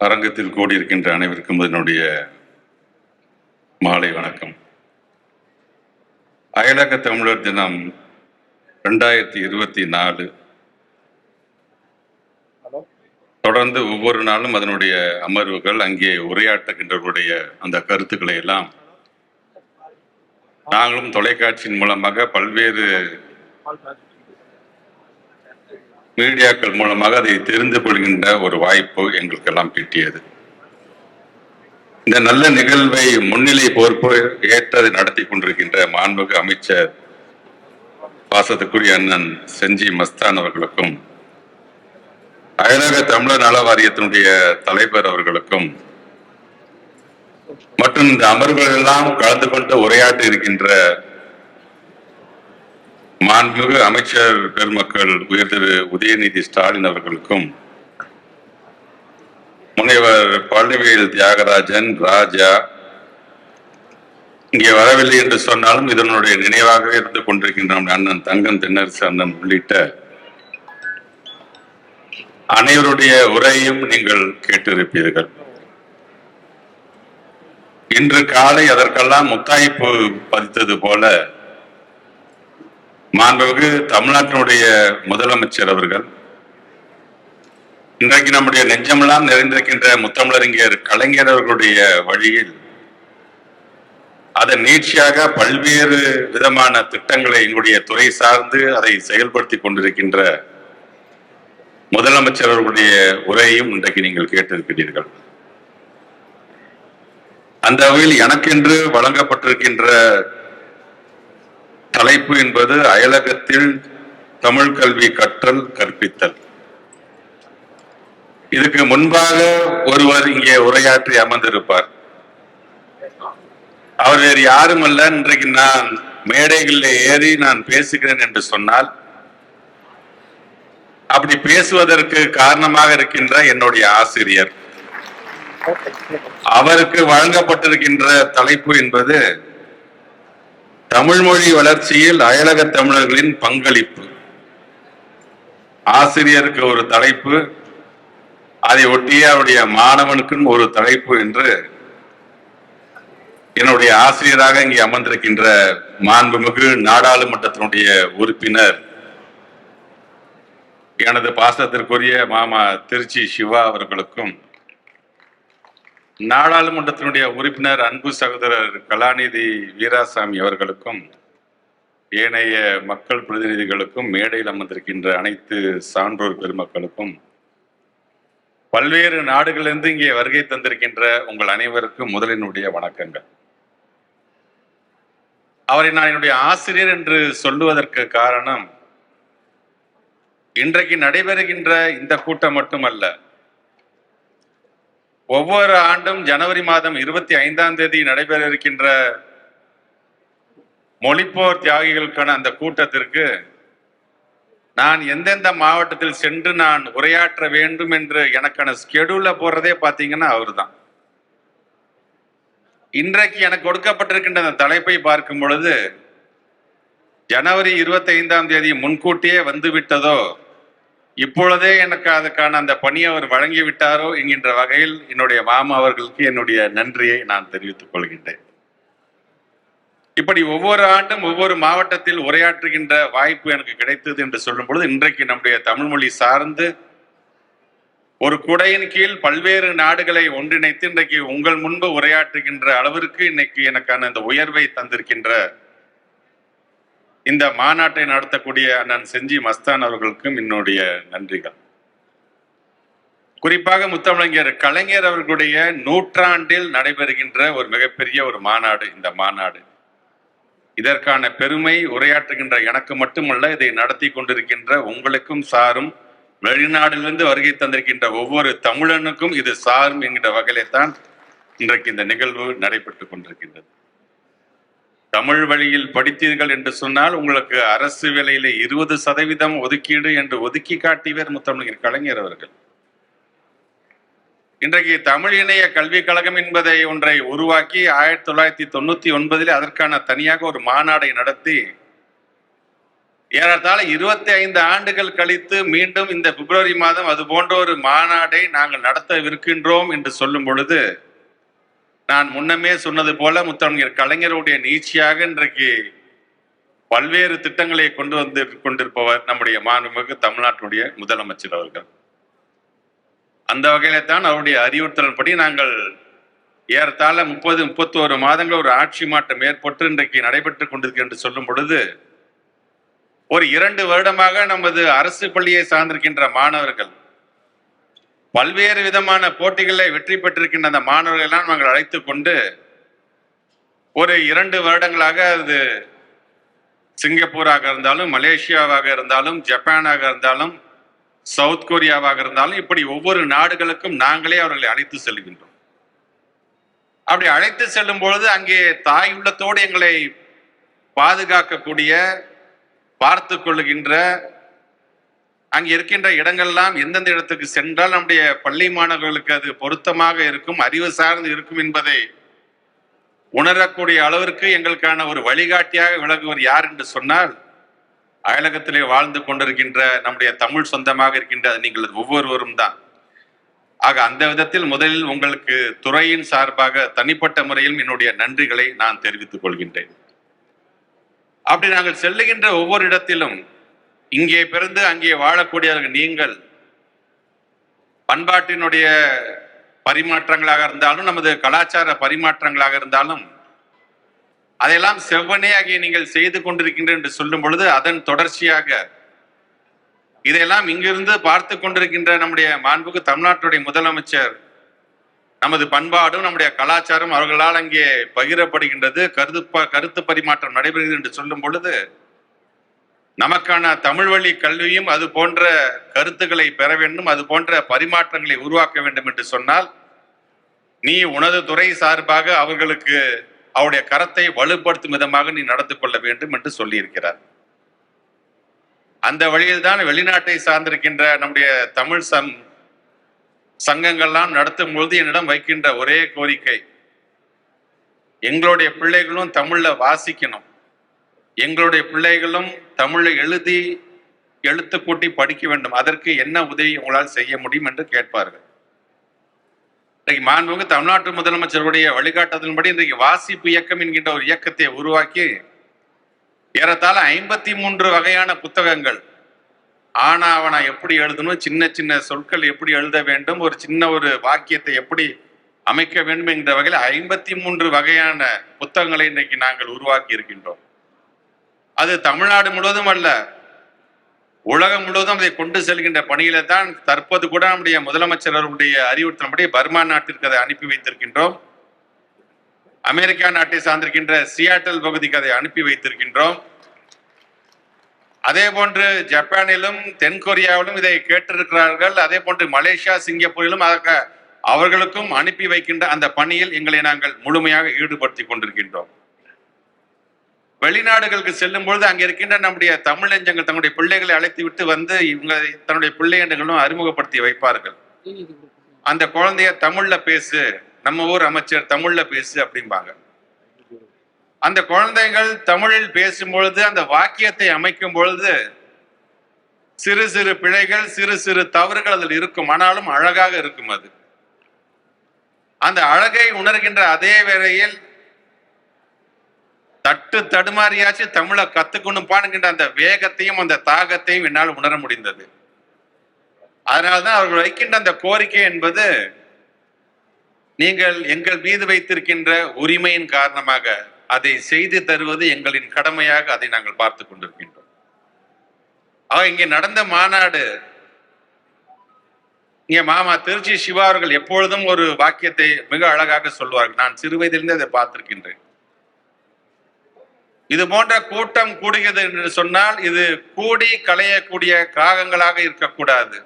அரங்கத்தில் கூடியிருக்கின்ற அனைவருக்கும் என்னுடைய மாலை வணக்கம். அயலக தமிழர் தினம் ரெண்டாயிரத்தி இருபத்தி நாலு. தொடர்ந்து ஒவ்வொரு நாளும் அதனுடைய அமர்வுகள் அங்கே உரையாற்றுகின்றவர்களுடைய அந்த கருத்துக்களை எல்லாம் நாங்களும் தொலைக்காட்சியின் மூலமாக பல்வேறு மீடியாக்கள் மூலமாக அதை தெரிந்து கொள்கின்ற ஒரு வாய்ப்பு எங்களுக்கெல்லாம் கிட்டியது. இந்த நல்ல நிகழ்வை முன்னிலை பொறுப்பு ஏற்றதை நடத்தி கொண்டிருக்கின்ற மாண்புமிகு அமைச்சர் பாசத்துக்குரிய அண்ணன் செஞ்சி மஸ்தான் அவர்களுக்கும் அயலக தமிழர் நல வாரியத்தினுடைய தலைவர் அவர்களுக்கும் மற்றும் இந்த அமர்வுகள் எல்லாம் கலந்து கொண்டு உரையாற்றி இருக்கின்ற மாண்புமிகு அமைச்சர் பெருமக்கள் உயர் திரு உதயநிதி ஸ்டாலின் அவர்களுக்கும் முனைவர் பழனிவேல் தியாகராஜன் ராஜா இங்கே வரவில்லை என்று சொன்னாலும் இதனுடைய நினைவாகவே இருந்து கொண்டிருக்கின்ற அண்ணன் தங்கம் தென்னரசு அண்ணன் உள்ளிட்ட அனைவருடைய உரையும் நீங்கள் கேட்டிருப்பீர்கள். இன்று காலை அதற்கெல்லாம் முத்தாய்ப்பு பதித்தது போல மாண்புமிகு தமிழ்நாட்டினுடைய முதலமைச்சர் அவர்கள் இன்றைக்கு நம்முடைய நெஞ்சமெல்லாம் நிறைந்திருக்கின்ற முத்தமிழறிஞர் கலைஞர் அவர்களுடைய வழியில் அதன் நீட்சியாக பல்வேறு விதமான திட்டங்களை எங்களுடைய துறை சார்ந்து அதை செயல்படுத்தி கொண்டிருக்கின்ற முதலமைச்சர் அவர்களுடைய உரையும் இன்றைக்கு நீங்கள் கேட்டிருக்கிறீர்கள். அந்த வகையில் எனக்கென்று வழங்கப்பட்டிருக்கின்ற தலைப்பு என்பது அயலகத்தில் தமிழ் கல்வி கற்றல் கற்பித்தல். இதுக்கு முன்பாக ஒருவர் இங்கே உரையாற்றி அமர்ந்திருப்பார். அவர் வேறு யாரும் அல்ல இன்றைக்கு நான் மேடைகளில் ஏறி நான் பேசுகிறேன் என்று சொன்னால் அப்படி பேசுவதற்கு காரணமாக இருக்கின்ற என்னுடைய ஆசிரியர். அவருக்கு வழங்கப்பட்டிருக்கின்ற தலைப்பு என்பது தமிழ் மொழி வளர்ச்சியில் அயலக தமிழர்களின் பங்களிப்பு. ஆசிரியருக்கு ஒரு தலைப்பு அதை ஒட்டிய அவருடைய மாணவனுக்கும் ஒரு தலைப்பு என்று என்னுடைய ஆசிரியராக இங்கே அமர்ந்திருக்கின்ற மாண்புமிகு நாடாளுமன்றத்தினுடைய உறுப்பினர் எனது பாசத்திற்குரிய மாமா திருச்சி சிவா அவர்களுக்கும் நாடாளுமன்றத்தினுடைய உறுப்பினர் அன்பு சகோதரர் கலாநிதி வீராசாமி அவர்களுக்கும் ஏனைய மக்கள் பிரதிநிதிகளுக்கும் மேடையில் அமர்ந்திருக்கின்ற அனைத்து சான்றோர் பெருமக்களுக்கும் பல்வேறு நாடுகளிலிருந்து இங்கே வருகை தந்திருக்கின்ற உங்கள் அனைவருக்கும் முதலினுடைய வணக்கங்கள். அவரை நான் என்னுடைய ஆசிரியர் என்று சொல்லுவதற்கு காரணம் இன்றைக்கு நடைபெறுகின்ற இந்த கூட்டம் மட்டுமல்ல ஒவ்வொரு ஆண்டும் ஜனவரி மாதம் இருபத்தி ஐந்தாம் தேதி நடைபெற இருக்கின்ற மொழிப்போர் தியாகிகளுக்கான அந்த கூட்டத்திற்கு நான் எந்தெந்த மாவட்டத்தில் சென்று நான் உரையாற்ற வேண்டும் என்று எனக்கான ஸ்கெடியூல போடுறதே பார்த்தீங்கன்னா அவர்தான். இன்றைக்கு எனக்கு கொடுக்கப்பட்டிருக்கின்ற அந்த தலைப்பை பார்க்கும் பொழுது ஜனவரி இருபத்தி ஐந்தாம் தேதி முன்கூட்டியே வந்து விட்டதோ இப்பொழுதே எனக்கு அதுக்கான அந்த பணியை அவர் வழங்கிவிட்டாரோ என்கின்ற வகையில் என்னுடைய மாமா அவர்களுக்கு என்னுடைய நன்றியை நான் தெரிவித்துக் கொள்கின்றேன். இப்படி ஒவ்வொரு ஆண்டும் ஒவ்வொரு மாவட்டத்தில் உரையாற்றுகின்ற வாய்ப்பு எனக்கு கிடைத்தது என்று சொல்லும் பொழுது இன்றைக்கு நம்முடைய தமிழ் மொழி சார்ந்து ஒரு குடையின் கீழ் பல்வேறு நாடுகளை ஒன்றிணைத்து இன்றைக்கு உங்கள் முன்பு உரையாற்றுகின்ற அளவிற்கு இன்னைக்கு எனக்கான அந்த உயர்வை தந்திருக்கின்ற இந்த மாநாட்டை நடத்தக்கூடிய அண்ணன் செஞ்சி மஸ்தான் அவர்களுக்கும் என்னுடைய நன்றிகள். குறிப்பாக முத்தமிழங்கர் கலைஞர் அவர்களுடைய நூற்றாண்டில் நடைபெறுகின்ற ஒரு மிகப்பெரிய ஒரு மாநாடு இந்த மாநாடு. இதற்கான பெருமை உரையாற்றுகின்ற எனக்கு மட்டுமல்ல இதை நடத்தி கொண்டிருக்கின்ற உங்களுக்கும் சாரும் வெளிநாட்டிலிருந்து வருகை தந்திருக்கின்ற ஒவ்வொரு தமிழனுக்கும் இது சாரும் என்கின்ற வகையிலே தான் இன்றைக்கு இந்த நிகழ்வு நடைபெற்றுக் கொண்டிருக்கின்றது. தமிழ் வழியில் படித்தீர்கள் என்று சொன்னால் உங்களுக்கு அரசு வேலையில இருபது சதவீதம் ஒதுக்கீடு என்று ஒதுக்கி காட்டியவர் முத்தமிழர் கலைஞர் அவர்கள். இன்றைக்கு தமிழ் இணைய கல்விக் கழகம் என்பதை ஒன்றை உருவாக்கி ஆயிரத்தி தொள்ளாயிரத்தி தொண்ணூத்தி ஒன்பதில் அதற்கான தனியாக ஒரு மாநாடை நடத்தி ஏறத்தாழ இருபத்தி ஐந்து ஆண்டுகள் கழித்து மீண்டும் இந்த பிப்ரவரி மாதம் அது போன்ற ஒரு மாநாடை நாங்கள் நடத்தவிருக்கின்றோம் என்று சொல்லும் பொழுது நான் முன்னமே சொன்னது போல முத்தமிழர் கலைஞருடைய நீட்சியாக இன்றைக்கு பல்வேறு திட்டங்களை கொண்டு வந்து கொண்டிருப்பவர் நம்முடைய மாண்புமிகு தமிழ்நாட்டுடைய முதலமைச்சர் அவர்கள். அந்த வகையில தான் அவருடைய அறிவுறுத்தலின்படி நாங்கள் ஏறத்தாழ முப்பது முப்பத்தோரு மாதங்கள் ஒரு ஆட்சி மாற்றம் ஏற்பட்டு இன்றைக்கு நடைபெற்றுக் கொண்டிருக்கிறது என்று சொல்லும் பொழுது ஒரு இரண்டு வருடமாக நமது அரசு பள்ளியை சார்ந்திருக்கின்ற மாணவர்கள் பல்வேறு விதமான போட்டிகளில் வெற்றி பெற்றிருக்கின்ற அந்த மாணவர்களெல்லாம் நாங்கள் அழைத்து கொண்டு ஒரு இரண்டு வருடங்களாக அது சிங்கப்பூராக இருந்தாலும் மலேசியாவாக இருந்தாலும் ஜப்பானாக இருந்தாலும் சவுத் கொரியாவாக இருந்தாலும் இப்படி ஒவ்வொரு நாடுகளுக்கும் நாங்களே அவர்களை அழைத்து செல்கின்றோம். அப்படி அழைத்து செல்லும் பொழுது அங்கே தாய் உள்ளத்தோடு எங்களை பாதுகாக்கக்கூடிய பார்த்து கொள்ளுகின்ற அங்கே இருக்கின்ற இடங்கள்லாம் எந்தெந்த இடத்துக்கு சென்றால் நம்முடைய பள்ளி மாணவர்களுக்கு அது பொருத்தமாக இருக்கும் அறிவு சார்ந்து இருக்கும் என்பதை உணரக்கூடிய அளவிற்கு எங்களுக்கான ஒரு வழிகாட்டியாக விளங்குவர் யார் என்று சொன்னால் அயலகத்திலே வாழ்ந்து கொண்டிருக்கின்ற நம்முடைய தமிழ் சொந்தமாக இருக்கின்ற நீங்கள் ஒவ்வொருவரும் தான். ஆக அந்த விதத்தில் முதலில் உங்களுக்கு துறையின் சார்பாக தனிப்பட்ட முறையில் என்னுடைய நன்றிகளை நான் தெரிவித்துக் கொள்கின்றேன். அப்படி நாங்கள் செல்லுகின்ற ஒவ்வொரு இடத்திலும் இங்கே பிறந்து அங்கே வாழக்கூடியவர்கள் நீங்கள் பண்பாட்டினுடைய பரிமாற்றங்களாக இருந்தாலும் நமது கலாச்சார பரிமாற்றங்களாக இருந்தாலும் அதையெல்லாம் செவ்வனே ஆகிய நீங்கள் செய்து கொண்டிருக்கின்ற என்று சொல்லும் பொழுது அதன் தொடர்ச்சியாக இதையெல்லாம் இங்கிருந்து பார்த்து கொண்டிருக்கின்ற நம்முடைய மாண்புக்கு தமிழ்நாட்டுடைய முதலமைச்சர் நமது பண்பாடும் நம்முடைய கலாச்சாரம் அவர்களால் அங்கே பகிரப்படுகின்றது. கருத்து ப- கருத்து பரிமாற்றம் நடைபெறுகிறது என்று சொல்லும் பொழுது நமக்கான தமிழ் வழி கல்வியும் அது போன்ற கருத்துக்களை பெற வேண்டும் அது போன்ற பரிமாற்றங்களை உருவாக்க வேண்டும் என்று சொன்னால் நீ உனது துறை சார்பாக அவர்களுக்கு அவருடைய கரத்தை வலுப்படுத்தும் விதமாக நீ நடந்து கொள்ள வேண்டும் என்று சொல்லியிருக்கிறார். அந்த வழியில் தான் வெளிநாட்டை சார்ந்திருக்கின்ற நம்முடைய தமிழ் சங் சங்கங்கள்லாம் நடத்தும் பொழுது என்னிடம் வைக்கின்ற ஒரே கோரிக்கை எங்களுடைய பிள்ளைகளும் தமிழ்ல வாசிக்கணும். எங்களுடைய பிள்ளைகளும் தமிழை எழுதி எழுத்து கூட்டி படிக்க வேண்டும். அதற்கு என்ன உதவி உங்களால் செய்ய முடியும் என்று கேட்பார்கள். இன்றைக்கு மாண்புமிகு தமிழ்நாட்டு முதலமைச்சருடைய வழிகாட்டுதலின்படி இன்றைக்கு வாசிப்பு இயக்கம் என்கின்ற ஒரு இயக்கத்தை உருவாக்கி ஏறத்தாழ ஐம்பத்தி மூன்று வகையான புத்தகங்கள். ஆனாவனா எப்படி எழுதணும் சின்ன சின்ன சொற்கள் எப்படி எழுத வேண்டும் ஒரு சின்ன ஒரு வாக்கியத்தை எப்படி அமைக்க வேண்டும் என்ற வகையில் ஐம்பத்தி மூன்று வகையான புத்தகங்களை இன்றைக்கு நாங்கள் உருவாக்கி இருக்கின்றோம். அது தமிழ்நாடு முழுவதும் அல்ல. உலகம் முழுவதும் அதை கொண்டு செல்கின்ற பணியில தான் தற்போது கூட நம்முடைய முதலமைச்சர் அவருடைய அறிவுறுத்தலின்படி பர்மா நாட்டிற்கு அதை அனுப்பி வைத்திருக்கின்றோம். அமெரிக்கா நாட்டை சார்ந்திருக்கின்ற சியாட்டல் பகுதிக்கு அதை அனுப்பி வைத்திருக்கின்றோம். அதே போன்று ஜப்பானிலும் தென் கொரியாவிலும் இதை கேட்டிருக்கிறார்கள். அதே போன்று மலேசியா சிங்கப்பூரிலும் அதற்கு அவர்களுக்கும் அனுப்பி வைக்கின்ற அந்த பணியில் எங்களை நாங்கள் முழுமையாக ஈடுபடுத்தி கொண்டிருக்கின்றோம். வெளிநாடுகளுக்கு செல்லும் பொழுது அங்க இருக்கின்ற நம்முடைய தமிழ் நெஞ்சங்கள் தங்களுடைய பிள்ளைகளை அழைத்து விட்டு வந்து இவங்க தன்னுடைய பிள்ளை என்றங்களும் அறிமுகப்படுத்தி வைப்பார்கள். அந்த குழந்தைய தமிழ்ல பேசு நம்ம ஊர் அமைச்சர் தமிழ்ல பேசு அப்படிம்பாங்க. அந்த குழந்தைகள் தமிழில் பேசும் பொழுது அந்த வாக்கியத்தை அமைக்கும் பொழுது சிறு சிறு பிழைகள் சிறு சிறு தவறுகள் அதில் இருக்கும். ஆனாலும் அழகாக இருக்கும் அது. அந்த அழகை உணர்கின்ற அதே வேளையில் தட்டு தடுமாறியாச்சு தமிழை கத்துக்கணும் பாடுகின்ற அந்த வேகத்தையும் அந்த தாகத்தையும் என்னால் உணர முடிந்தது. அதனால்தான் அவர்கள் வைக்கின்ற அந்த கோரிக்கை என்பது நீங்கள் எங்கள் மீது வைத்திருக்கின்ற உரிமையின் காரணமாக அதை செய்து தருவது எங்களின் கடமையாக அதை நாங்கள் பார்த்து கொண்டிருக்கின்றோம். ஆக இங்கே நடந்த மாநாடு இங்க மாமா திருச்சி சிவா அவர்கள் எப்பொழுதும் ஒரு வாக்கியத்தை மிக அழகாக சொல்வார்கள். நான் சிறு வயதிலிருந்து அதை பார்த்திருக்கின்றேன். இது போன்ற கூட்டம் கூடுகிறது என்று சொன்னால் இது கூடி களையக்கூடிய காகங்களாக இருக்கக்கூடாது.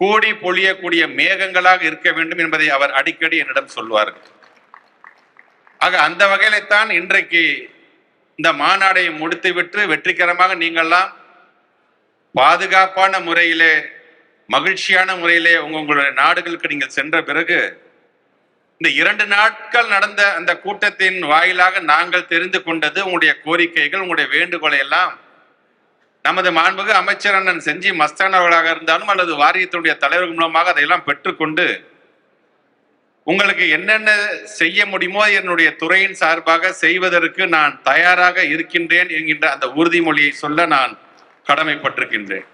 கூடி பொழியக்கூடிய மேகங்களாக இருக்க வேண்டும் என்பதை அவர் அடிக்கடி என்னிடம் சொல்வார்கள். ஆக அந்த வகையில்தான் இன்றைக்கு இந்த மாநாடை முடித்துவிட்டு வெற்றிகரமாக நீங்கள்லாம் பாதுகாப்பான முறையிலே மகிழ்ச்சியான முறையிலே உங்களுடைய நாடுகளுக்கு நீங்கள் சென்ற பிறகு இந்த இரண்டு நாட்கள் நடந்த அந்த கூட்டத்தின் வாயிலாக நாங்கள் தெரிந்து கொண்டது உங்களுடைய கோரிக்கைகள் உங்களுடைய வேண்டுகோளை எல்லாம் நமது மாண்புகு அமைச்சர் அண்ணன் செஞ்சி மஸ்தானவர்களாக இருந்தாலும் அல்லது வாரியத்தினுடைய தலைவர் மூலமாக அதையெல்லாம் பெற்றுக்கொண்டு உங்களுக்கு என்னென்ன செய்ய முடியுமோ என்னுடைய துறையின் சார்பாக செய்வதற்கு நான் தயாராக இருக்கின்றேன் என்கின்ற அந்த உறுதிமொழியை சொல்ல நான் கடமைப்பட்டிருக்கின்றேன்.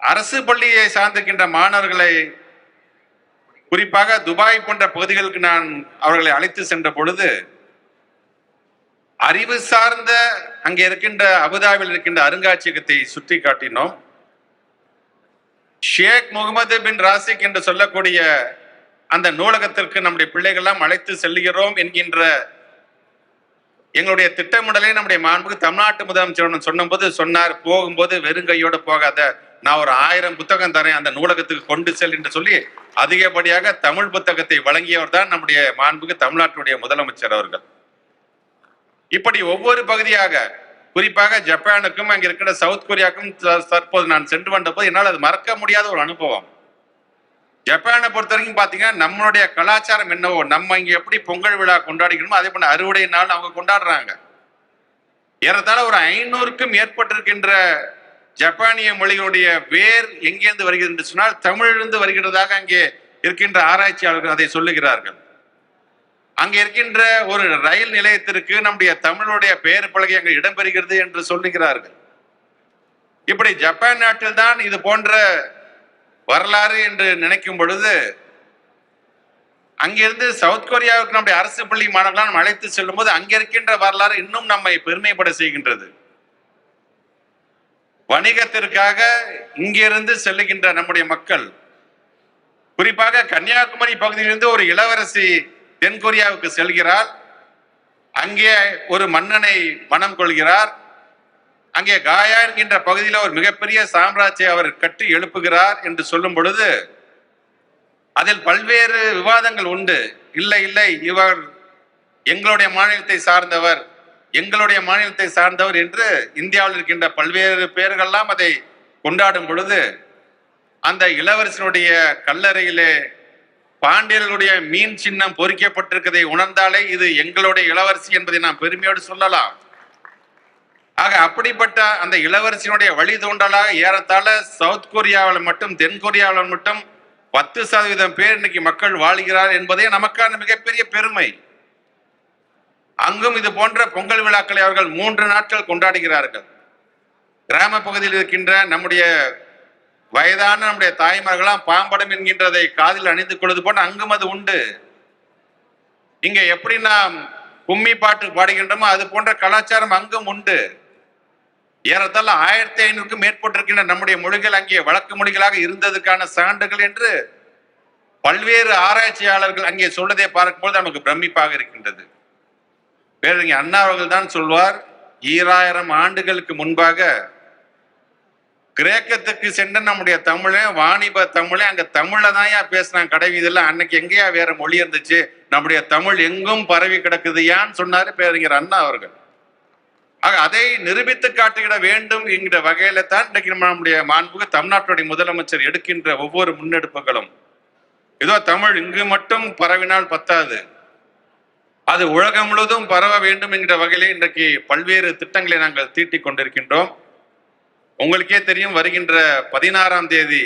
அரசு பள்ளியை சார்ந்திருக்கின்ற மாணவர்களை குறிப்பாக துபாய் போன்ற பகுதிகளுக்கு நான் அவர்களை அழைத்து சென்ற பொழுது அறிவு சார்ந்த அங்கே இருக்கின்ற அபுதாபியில் இருக்கின்ற அருங்காட்சியகத்தை சுற்றி காட்டினோம். ஷேக் முகமது பின் ராசிக் என்று சொல்லக்கூடிய அந்த நூலகத்திற்கு நம்முடைய பிள்ளைகள்லாம் அழைத்து செல்கிறோம் என்கின்ற எங்களுடைய திட்டமிடலை நம்முடைய மாண்புக்கு தமிழ்நாட்டு முதலமைச்சர் சொன்னபோது சொன்னார் போகும்போது வெறுங்கையோடு போகாத நான் ஒரு ஆயிரம் புத்தகம் தரேன் அந்த நூலகத்துக்கு கொண்டு செல் என்று சொல்லி அதிகப்படியாக தமிழ் புத்தகத்தை வழங்கியவர் தான் நம்முடைய மாண்புக்கு தமிழ்நாட்டுடைய முதலமைச்சர் அவர்கள். இப்படி ஒவ்வொரு பகுதியாக குறிப்பாக ஜப்பானுக்கும் அங்க இருக்கிற சவுத் கொரியாவுக்கும் தற்போது நான் சென்று வந்த போது என்னால் அது மறக்க முடியாத ஒரு அனுபவம். ஜப்பானை பொறுத்த வரைக்கும் பாத்தீங்கன்னா நம்மளுடைய கலாச்சாரம் என்னவோ நம்ம இங்க எப்படி பொங்கல் விழா கொண்டாடிக்கணுமோ அதே போல அறுவடை நாள் அவங்க கொண்டாடுறாங்க. ஏறத்தாழ ஒரு ஐநூறுக்கும் மேற்பட்டிருக்கின்ற ஜப்பானிய மொழிகளுடைய வேர் எங்கேருந்து வருகிறது என்று சொன்னால் தமிழிலிருந்து வருகிறதாக அங்கே இருக்கின்ற ஆராய்ச்சியாளர்கள் அதை சொல்லுகிறார்கள். அங்கே இருக்கின்ற ஒரு ரயில் நிலையத்திற்கு நம்முடைய தமிழுடைய பெயர் பலகை அங்கே இடம்பெறுகிறது என்று சொல்லுகிறார்கள். இப்படி ஜப்பான் நாட்டில் தான் இது போன்ற வரலாறு என்று நினைக்கும் பொழுது அங்கிருந்து சவுத் கொரியாவுக்கு நம்முடைய அரசு பள்ளி மாணவர்களால் அழைத்து செல்லும் போது அங்கே இருக்கின்ற வரலாறு இன்னும் நம்மை பெருமைப்பட செய்கின்றது. வணிகத்திற்காக இங்கிருந்து செல்லுகின்ற நம்முடைய மக்கள் குறிப்பாக கன்னியாகுமரி பகுதியிலிருந்து ஒரு இளவரசி தென்கொரியாவுக்கு செல்கிறார். அங்கே ஒரு மன்னனை மனம் கொள்கிறார். அங்கே காயா என்கின்ற பகுதியில் ஒரு மிகப்பெரிய சாம்ராஜ்யை அவர் கட்டி எழுப்புகிறார் என்று சொல்லும் பொழுது அதில் பல்வேறு விவாதங்கள் உண்டு. இல்லை இல்லை இவர் எங்களுடைய மாநிலத்தை சார்ந்தவர். எங்களுடைய மாநிலத்தை சார்ந்தவர் என்று இந்தியாவில் இருக்கின்ற பல்வேறு பேர்கள்லாம் அதை கொண்டாடும் பொழுது அந்த இளவரசனுடைய கல்லறையிலே பாண்டியர்களுடைய மீன் சின்னம் பொறிக்கப்பட்டிருக்கதை உணர்ந்தாலே இது எங்களுடைய இளவரசி என்பதை நாம் பெருமையோடு சொல்லலாம். ஆக அப்படிப்பட்ட அந்த இளவரசியினுடைய வழி தோண்டலாக ஏறத்தாழ சவுத் கொரியாவில் மட்டும் தென் கொரியாவில் மட்டும் பத்து சதவீதம் பேர் இன்னைக்கு மக்கள் வாழ்கிறார் என்பதே நமக்கான மிகப்பெரிய பெருமை. அங்கும் இது போன்ற பொங்கல் விழாக்களை அவர்கள் மூன்று நாட்கள் கொண்டாடுகிறார்கள். கிராம பகுதியில் இருக்கின்ற நம்முடைய வயதான நம்முடைய தாய்மார்களாம் பாம்படம் என்கின்றதை காதில் அணிந்து கொள்வது போன்ற அங்கும் அது உண்டு. இங்க எப்படி நாம் கும்மி பாட்டு பாடுகின்றோமோ அது போன்ற கலாச்சாரம் அங்கும் உண்டு. ஏறத்தாழ ஆயிரத்தி ஐநூறுக்கும் மேற்பட்டிருக்கின்ற நம்முடைய மொழிகள் அங்கே வழக்கு மொழிகளாக இருந்ததுக்கான சான்றுகள் என்று பல்வேறு ஆராய்ச்சியாளர்கள் அங்கே சொல்வதை பார்க்கும்போது நமக்கு பிரமிப்பாக இருக்கின்றது. பேரறிஞர் அண்ணா அவர்கள் தான் சொல்வார் ஈராயிரம் ஆண்டுகளுக்கு முன்பாக கிரேக்கத்துக்கு சென்ற நம்முடைய தமிழே வாணிப தமிழே அங்க தமிழ்ல தான் ஏன் பேசினாங்க. கடை வீதியில அன்னைக்கு எங்கேயா வேற மொழி இருந்துச்சு. நம்முடைய தமிழ் எங்கும் பரவி கிடக்குதுயான்னு சொன்னாரு பேரறிஞர் அண்ணா அவர்கள். ஆக அதை நிரூபித்து காட்டுகிட வேண்டும் என்கிற வகையில தான் இன்றைக்கு நம்முடைய மாண்புக்கு தமிழ்நாட்டுடைய முதலமைச்சர் எடுக்கின்ற ஒவ்வொரு முன்னெடுப்புகளும். ஏதோ தமிழ் இங்கு மட்டும் பரவினால் பத்தாது. அது உலகம் முழுவதும் பரவ வேண்டும் என்கிற வகையிலே இன்றைக்கு பல்வேறு திட்டங்களை நாங்கள் தீட்டிக் கொண்டிருக்கின்றோம். உங்களுக்கே தெரியும் வருகின்ற பதினாறாம் தேதி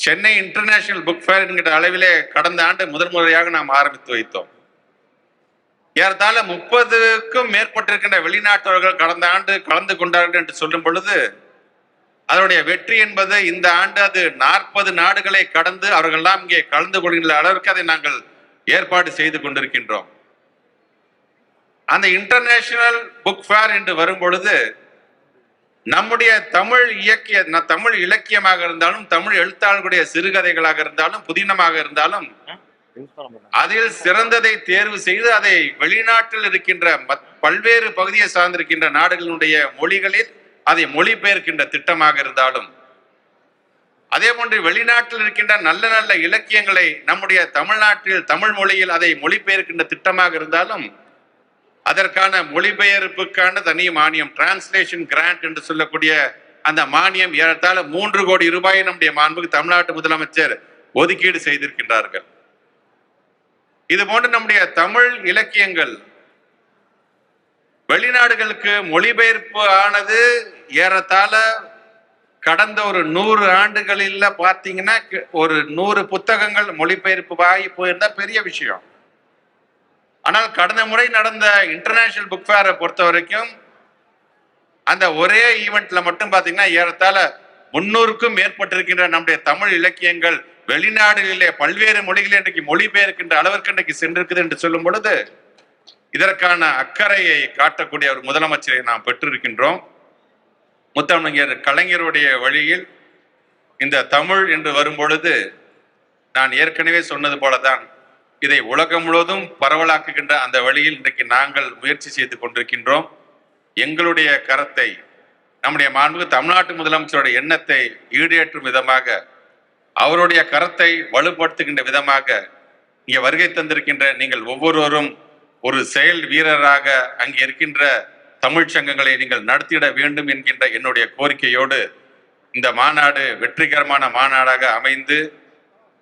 சென்னை இன்டர்நேஷனல் புக் ஃபேர் என்கிற அளவிலே கடந்த ஆண்டு முதல் முறையாக நாம் ஆரம்பித்து வைத்தோம். ஏறத்தாழ முப்பதுக்கும் மேற்பட்டிருக்கின்ற வெளிநாட்டவர்கள் கடந்த ஆண்டு கலந்து கொண்டார்கள் என்று சொல்லும் பொழுது அதனுடைய வெற்றி என்பது இந்த ஆண்டு அது நாற்பது நாடுகளை கடந்து அவர்கள்லாம் இங்கே கலந்து கொள்கின்ற அளவிற்கு அதை நாங்கள் ஏற்பாடு செய்து கொண்டிருக்கின்றோம். அந்த இன்டர்நேஷனல் புக் ஃபேர் என்று வரும் பொழுது நம்முடைய தமிழ் இயக்கிய தமிழ் இலக்கியமாக இருந்தாலும் தமிழ் எழுத்தாளர்களுடைய சிறுகதைகளாக இருந்தாலும் புதினமாக இருந்தாலும் அதில் சிறந்ததை தேர்வு செய்து அதை வெளிநாட்டில் இருக்கின்ற மத்- பல்வேறு பகுதியை சார்ந்திருக்கின்ற நாடுகளினுடைய மொழிகளில் அதை மொழிபெயர்க்கின்ற திட்டமாக இருந்தாலும் அதே போன்று வெளிநாட்டில் இருக்கின்ற நல்ல நல்ல இலக்கியங்களை நம்முடைய தமிழ்நாட்டில் தமிழ் மொழியில் அதை மொழிபெயர்க்கின்ற திட்டமாக இருந்தாலும் அதற்கான மொழிபெயர்ப்புக்கான தனி மானியம் டிரான்ஸ்லேஷன் கிராண்ட் என்று சொல்லக்கூடிய அந்த மானியம் ஏறத்தாழ மூன்று கோடி ரூபாயை நம்முடைய மாண்புக்கு தமிழ்நாட்டு முதலமைச்சர் ஒதுக்கீடு செய்திருக்கின்றார்கள். இது போன்று நம்முடைய தமிழ் இலக்கியங்கள் வெளிநாடுகளுக்கு மொழிபெயர்ப்பு ஆனது ஏறத்தாழ கடந்த ஒரு நூறு ஆண்டுகளில் பார்த்தீங்கன்னா ஒரு நூறு புத்தகங்கள் மொழிபெயர்ப்பு ஆகி போயிருந்தா பெரிய விஷயம். ஆனால் கடந்த முறை நடந்த இன்டர்நேஷனல் புக் ஃபேரை பொறுத்த வரைக்கும் அந்த ஒரே ஈவெண்ட்ல மட்டும் பார்த்தீங்கன்னா ஏறத்தாழ முன்னூறுக்கும் மேற்பட்டிருக்கின்ற நம்முடைய தமிழ் இலக்கியங்கள் வெளிநாடுகளிலே பல்வேறு மொழிகளில் இன்றைக்கு மொழிபெயர்க்கின்ற அளவிற்கு இன்றைக்கு சென்றிருக்குது என்று சொல்லும் பொழுது இதற்கான அக்கறையை காட்டக்கூடிய ஒரு முதலமைச்சரை நாம் பெற்றிருக்கின்றோம். முத்தமிழர் கலைஞருடைய வழியில் இந்த தமிழ் என்று வரும் பொழுது நான் ஏற்கனவே சொன்னது போலதான் இதை உலகம் முழுவதும் பரவலாக்குகின்ற அந்த வழியில் இன்றைக்கு நாங்கள் முயற்சி செய்து கொண்டிருக்கின்றோம். எங்களுடைய கரத்தை நம்முடைய மாண்பு தமிழ்நாட்டு முதலமைச்சருடைய எண்ணத்தை ஈடேற்றும் விதமாக அவருடைய கரத்தை வலுப்படுத்துகின்ற விதமாக இங்கே வருகை தந்திருக்கின்ற நீங்கள் ஒவ்வொருவரும் ஒரு செயல் வீரராக அங்கே இருக்கின்ற தமிழ்ச் சங்கங்களை நீங்கள் நடத்திட வேண்டும் என்கின்ற என்னுடைய கோரிக்கையோடு இந்த மாநாடு வெற்றிகரமான மாநாடாக அமைந்து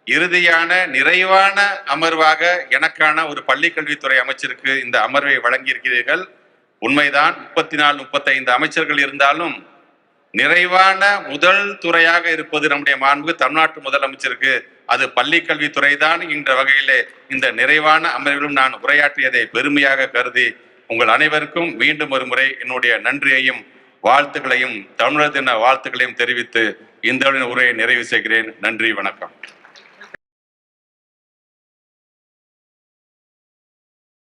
இறுதியான நிறைவான அமர்வாக எனக்கான ஒரு பள்ளி கல்வித்துறை அமைச்சருக்கு இந்த அமர்வை வழங்கியிருக்கிறீர்கள். உண்மைதான் முப்பத்தி நாலு முப்பத்தைந்து அமைச்சர்கள் இருந்தாலும் நிறைவான முதல் துறையாக இருப்பது நம்முடைய மாண்பு தமிழ்நாட்டு முதலமைச்சருக்கு. அது பள்ளி கல்வித்துறை தான் என்ற வகையிலே இந்த நிறைவான அமர்விலும் நான் உரையாற்றியதை பெருமையாக கருதி உங்கள் அனைவருக்கும் மீண்டும் ஒரு முறை என்னுடைய நன்றியையும் வாழ்த்துக்களையும் தமிழர் தின வாழ்த்துக்களையும் தெரிவித்து இந்த உரையை நிறைவு செய்கிறேன். நன்றி வணக்கம்.